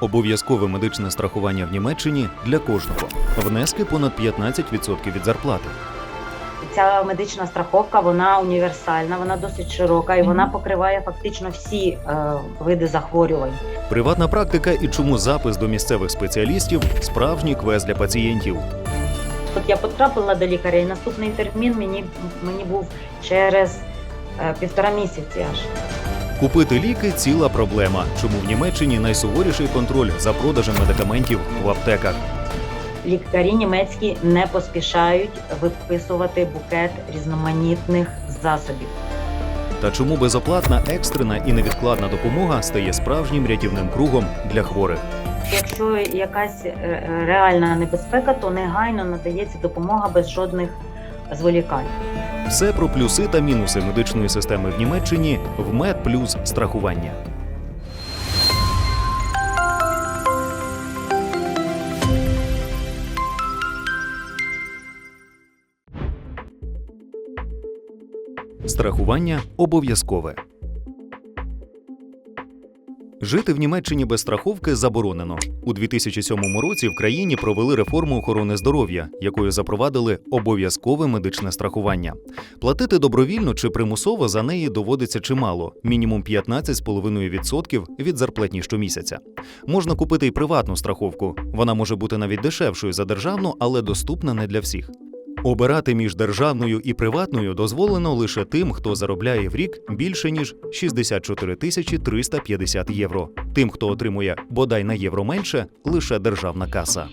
Обов'язкове медичне страхування в Німеччині для кожного. Внески понад 15% від зарплати. Ця медична страховка вона універсальна, вона досить широка і вона покриває фактично всі е, види захворювань. Приватна практика і чому запис до місцевих спеціалістів справжній квест для пацієнтів. От я потрапила до лікаря, і наступний термін мені, мені був через е, півтора місяці аж. Купити ліки ціла проблема. Чому в Німеччині найсуворіший контроль за продажем медикаментів в аптеках. Лікарі німецькі не поспішають виписувати букет різноманітних засобів. Та чому безоплатна, екстрена і невідкладна допомога стає справжнім рятівним кругом для хворих. Якщо якась е, реальна небезпека, то негайно надається допомога без жодних зволікань. Все про плюси та мінуси медичної системи в Німеччині в Мед Плюс страхування. Страхування обов'язкове. Жити в Німеччині без страховки заборонено. У 2007 році в країні провели реформу охорони здоров'я, якою запровадили обов'язкове медичне страхування. Платити добровільно чи примусово за неї доводиться чимало мінімум 15,5% від зарплатні щомісяця. Можна купити й приватну страховку. Вона може бути навіть дешевшою за державну, але доступна не для всіх. Обирати між державною і приватною дозволено лише тим, хто заробляє в рік більше ніж 64 тисячі 350 євро. Тим, хто отримує бодай на євро менше, лише державна каса.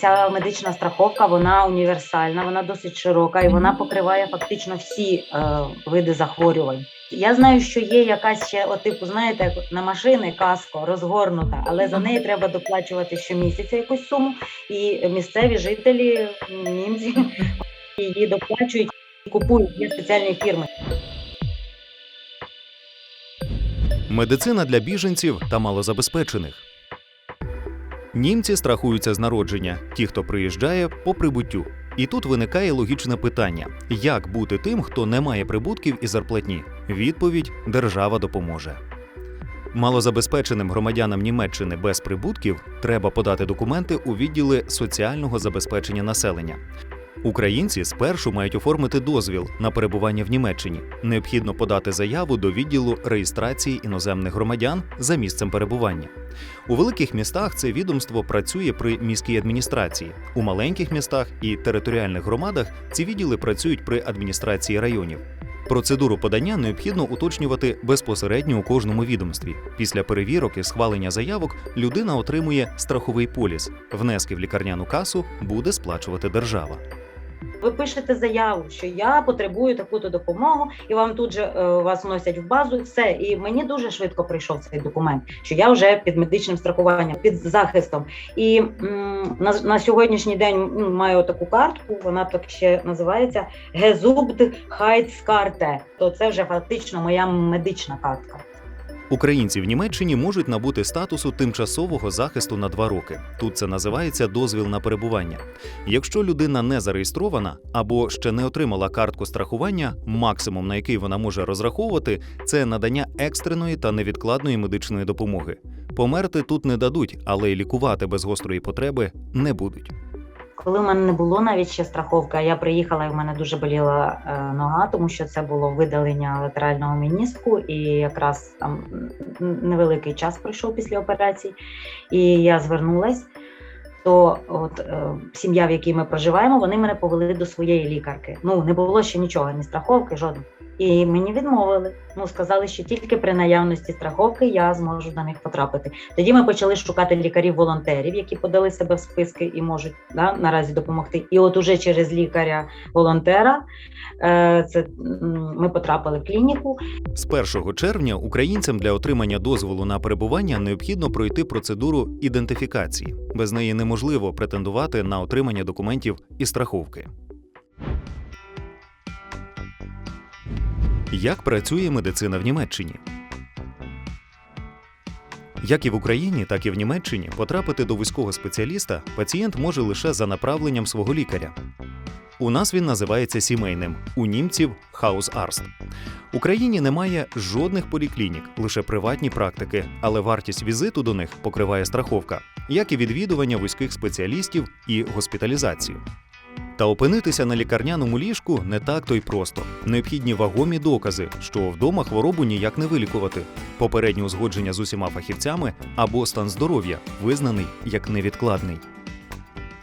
Ця медична страховка вона універсальна, вона досить широка і вона покриває фактично всі е, види захворювань. Я знаю, що є якась ще, от, типу, знаєте, як на машини каско розгорнута, але за неї треба доплачувати щомісяця якусь суму, і місцеві жителі німці її доплачують і купують є спеціальні фірми. Медицина для біженців та малозабезпечених. Німці страхуються з народження, ті, хто приїжджає по прибуттю. І тут виникає логічне питання: як бути тим, хто не має прибутків і зарплатні? Відповідь держава допоможе. Малозабезпеченим громадянам Німеччини без прибутків треба подати документи у відділи соціального забезпечення населення. Українці спершу мають оформити дозвіл на перебування в Німеччині. Необхідно подати заяву до відділу реєстрації іноземних громадян за місцем перебування. У великих містах це відомство працює при міській адміністрації. У маленьких містах і територіальних громадах ці відділи працюють при адміністрації районів. Процедуру подання необхідно уточнювати безпосередньо у кожному відомстві. Після перевірок і схвалення заявок людина отримує страховий поліс. Внески в лікарняну касу буде сплачувати держава. Ви пишете заяву, що я потребую таку-то допомогу, і вам тут же е, вас вносять в базу. Все, і мені дуже швидко прийшов цей документ, що я вже під медичним страхуванням, під захистом. І м, на, на сьогоднішній день ну, маю таку картку. Вона так ще називається Гезубд Хайтскарте. То це вже фактично моя медична картка. Українці в Німеччині можуть набути статусу тимчасового захисту на два роки. Тут це називається дозвіл на перебування. Якщо людина не зареєстрована або ще не отримала картку страхування, максимум на який вона може розраховувати, це надання екстреної та невідкладної медичної допомоги. Померти тут не дадуть, але й лікувати без гострої потреби не будуть. Коли в мене не було навіть ще страховка, я приїхала і в мене дуже боліла е, нога, тому що це було видалення латерального меніску, і якраз там невеликий час пройшов після операції. І я звернулась, то от е, сім'я, в якій ми проживаємо, вони мене повели до своєї лікарки. Ну не було ще нічого, ні страховки, жодної. І мені відмовили. Ну сказали, що тільки при наявності страховки я зможу на них потрапити. Тоді ми почали шукати лікарів-волонтерів, які подали себе в списки і можуть да, наразі допомогти. І от уже через лікаря-волонтера е, це ми потрапили в клініку. З 1 червня українцям для отримання дозволу на перебування необхідно пройти процедуру ідентифікації. Без неї неможливо претендувати на отримання документів і страховки. Як працює медицина в Німеччині? Як і в Україні, так і в Німеччині потрапити до вузького спеціаліста пацієнт може лише за направленням свого лікаря. У нас він називається сімейним, у німців хаус-арст. В Україні немає жодних поліклінік, лише приватні практики, але вартість візиту до них покриває страховка, як і відвідування вузьких спеціалістів і госпіталізацію. Та опинитися на лікарняному ліжку не так то й просто. Необхідні вагомі докази, що вдома хворобу ніяк не вилікувати, попереднє узгодження з усіма фахівцями або стан здоров'я, визнаний як невідкладний.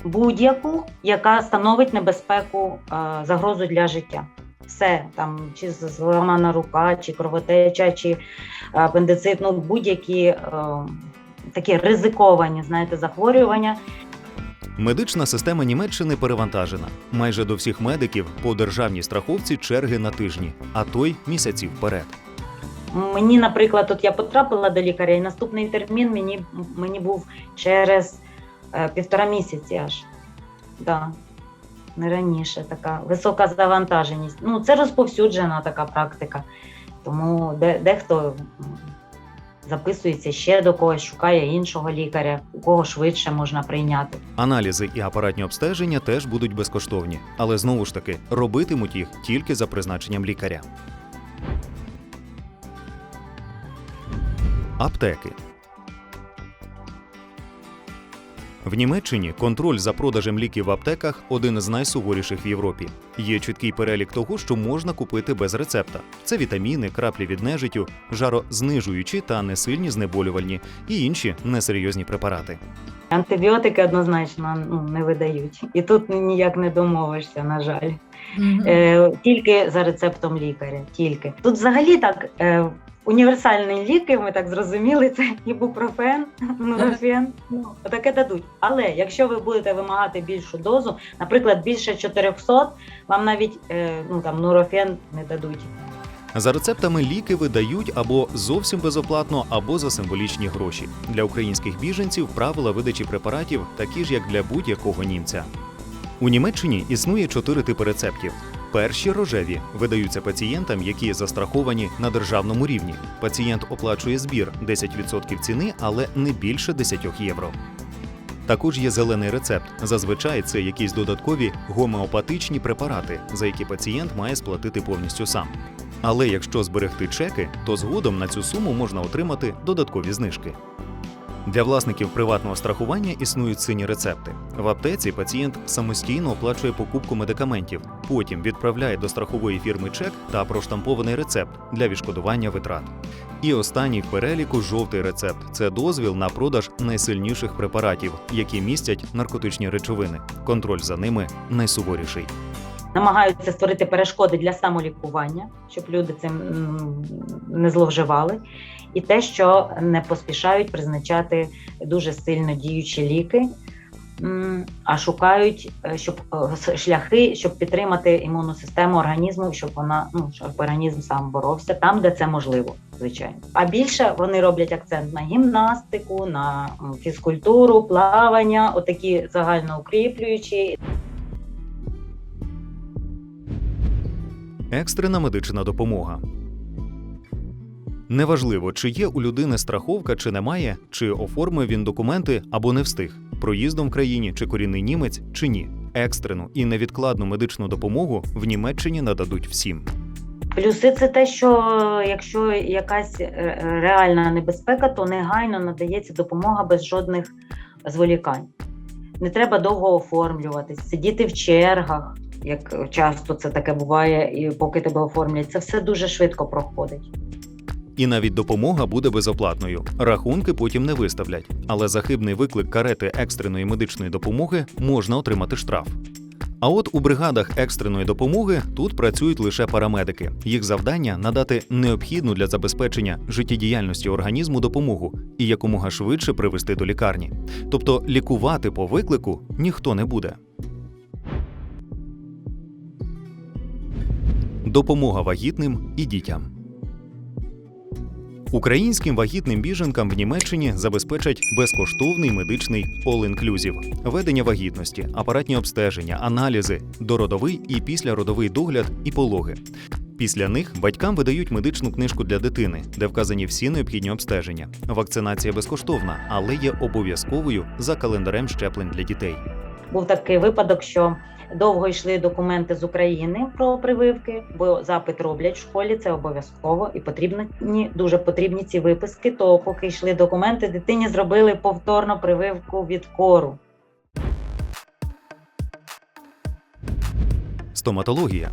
будь-яку, яка становить небезпеку, е, загрозу для життя. Все там, чи зламана рука, чи кровотеча, чи апендицит, ну будь-які е, такі ризиковані, знаєте, захворювання. Медична система Німеччини перевантажена. Майже до всіх медиків по державній страховці черги на тижні, а то й місяці вперед. Мені, наприклад, от я потрапила до лікаря, і наступний термін мені, мені був через е, півтора місяці аж. Да. Не раніше така висока завантаженість. Ну, це розповсюджена така практика. Тому де, дехто записується ще до когось, шукає іншого лікаря, у кого швидше можна прийняти. Аналізи і апаратні обстеження теж будуть безкоштовні, але знову ж таки робитимуть їх тільки за призначенням лікаря. Аптеки. В Німеччині контроль за продажем ліків в аптеках один з найсуворіших в Європі. Є чіткий перелік того, що можна купити без рецепта. Це вітаміни, краплі від нежиттю, жарознижуючі та несильні знеболювальні і інші несерйозні препарати. Антибіотики однозначно ну, не видають. І тут ніяк не домовишся, на жаль. Е, тільки за рецептом лікаря. Тільки тут взагалі так. Е, Універсальні ліки, ми так зрозуміли, це ібупрофен, нурофен. Ну, таке дадуть. Але якщо ви будете вимагати більшу дозу, наприклад, більше 400, вам навіть е, ну там нурофен не дадуть. За рецептами ліки видають або зовсім безоплатно, або за символічні гроші. Для українських біженців правила видачі препаратів такі ж, як для будь-якого німця. У Німеччині існує чотири типи рецептів. Перші рожеві видаються пацієнтам, які застраховані на державному рівні. Пацієнт оплачує збір 10% ціни, але не більше 10 євро. Також є зелений рецепт. Зазвичай це якісь додаткові гомеопатичні препарати, за які пацієнт має сплатити повністю сам. Але якщо зберегти чеки, то згодом на цю суму можна отримати додаткові знижки. Для власників приватного страхування існують сині рецепти. В аптеці пацієнт самостійно оплачує покупку медикаментів, потім відправляє до страхової фірми чек та проштампований рецепт для відшкодування витрат. І останній в переліку жовтий рецепт це дозвіл на продаж найсильніших препаратів, які містять наркотичні речовини. Контроль за ними найсуворіший. Намагаються створити перешкоди для самолікування, щоб люди цим не зловживали, і те, що не поспішають призначати дуже сильно діючі ліки, а шукають е, щоб е, шляхи, щоб підтримати імунну систему організму, щоб вона ну щоб організм сам боровся там, де це можливо, звичайно. А більше вони роблять акцент на гімнастику, на фізкультуру, плавання, отакі загальноукріплюючі Екстрена медична допомога. Неважливо, чи є у людини страховка, чи немає, чи оформив він документи або не встиг, проїздом в країні, чи корінний німець, чи ні. Екстрену і невідкладну медичну допомогу в Німеччині нададуть всім. Плюси це те, що якщо якась е, реальна небезпека, то негайно надається допомога без жодних зволікань. Не треба довго оформлюватись, сидіти в чергах, як часто це таке буває, і поки тебе оформлять, це все дуже швидко проходить. І навіть допомога буде безоплатною. Рахунки потім не виставлять, але за хибний виклик карети екстреної медичної допомоги можна отримати штраф. А от у бригадах екстреної допомоги тут працюють лише парамедики. Їх завдання надати необхідну для забезпечення життєдіяльності організму допомогу і якомога швидше привести до лікарні. Тобто лікувати по виклику ніхто не буде. Допомога вагітним і дітям. Українським вагітним біженкам в Німеччині забезпечать безкоштовний медичний all-inclusive, ведення вагітності, апаратні обстеження, аналізи, дородовий і післяродовий догляд і пологи. Після них батькам видають медичну книжку для дитини, де вказані всі необхідні обстеження. Вакцинація безкоштовна, але є обов'язковою за календарем щеплень для дітей. Був такий випадок, що довго йшли документи з України про прививки, бо запит роблять в школі, це обов'язково і потрібні дуже потрібні ці виписки. То поки йшли документи, дитині зробили повторно прививку від кору. Стоматологія.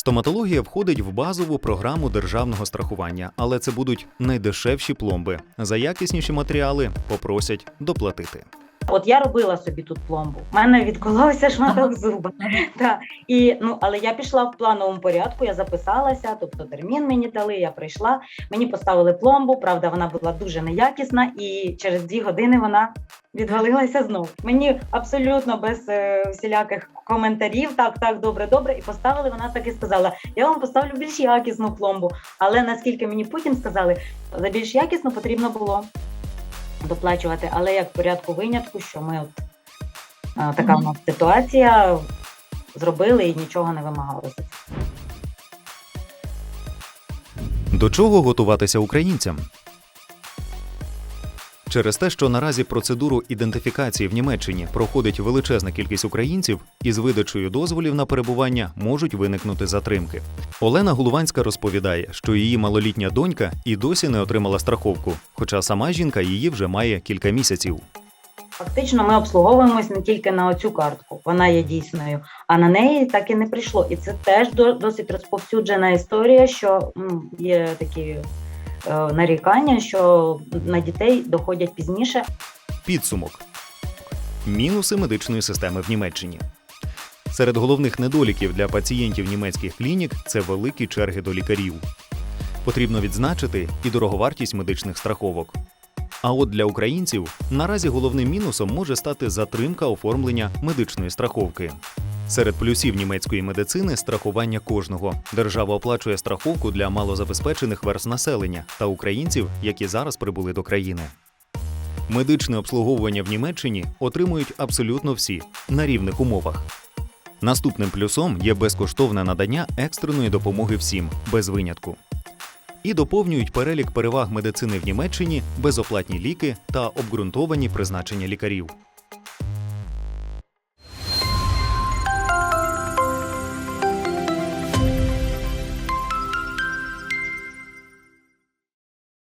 Стоматологія входить в базову програму державного страхування, але це будуть найдешевші пломби. За якісніші матеріали попросять доплатити. От я робила собі тут пломбу. У мене відколовся шматок зуба. Та, і, ну, але я пішла в плановому порядку, я записалася, тобто термін мені дали, я прийшла, мені поставили пломбу, правда, вона була дуже неякісна, і через дві години вона відвалилася знов. Мені абсолютно без е, всіляких коментарів, так, так, добре, добре. І поставили, вона так і сказала: я вам поставлю більш якісну пломбу. Але наскільки мені потім сказали, за більш якісну потрібно було доплачувати, але як в порядку винятку, що ми от а, така в нас ситуація зробили і нічого не вимагали. До чого готуватися українцям? Через те, що наразі процедуру ідентифікації в Німеччині проходить величезна кількість українців, із видачею дозволів на перебування можуть виникнути затримки. Олена Голованська розповідає, що її малолітня донька і досі не отримала страховку, хоча сама жінка її вже має кілька місяців. Фактично, ми обслуговуємось не тільки на оцю картку, вона є дійсною, а на неї так і не прийшло. І це теж до- досить розповсюджена історія, що є такі нарікання, що на дітей доходять пізніше, Підсумок. Мінуси медичної системи в Німеччині. Серед головних недоліків для пацієнтів німецьких клінік це великі черги до лікарів. Потрібно відзначити і дороговартість медичних страховок. А от для українців наразі головним мінусом може стати затримка оформлення медичної страховки. Серед плюсів німецької медицини страхування кожного. Держава оплачує страховку для малозабезпечених верст населення та українців, які зараз прибули до країни. Медичне обслуговування в Німеччині отримують абсолютно всі на рівних умовах. Наступним плюсом є безкоштовне надання екстреної допомоги всім, без винятку. І доповнюють перелік переваг медицини в Німеччині безоплатні ліки та обґрунтовані призначення лікарів.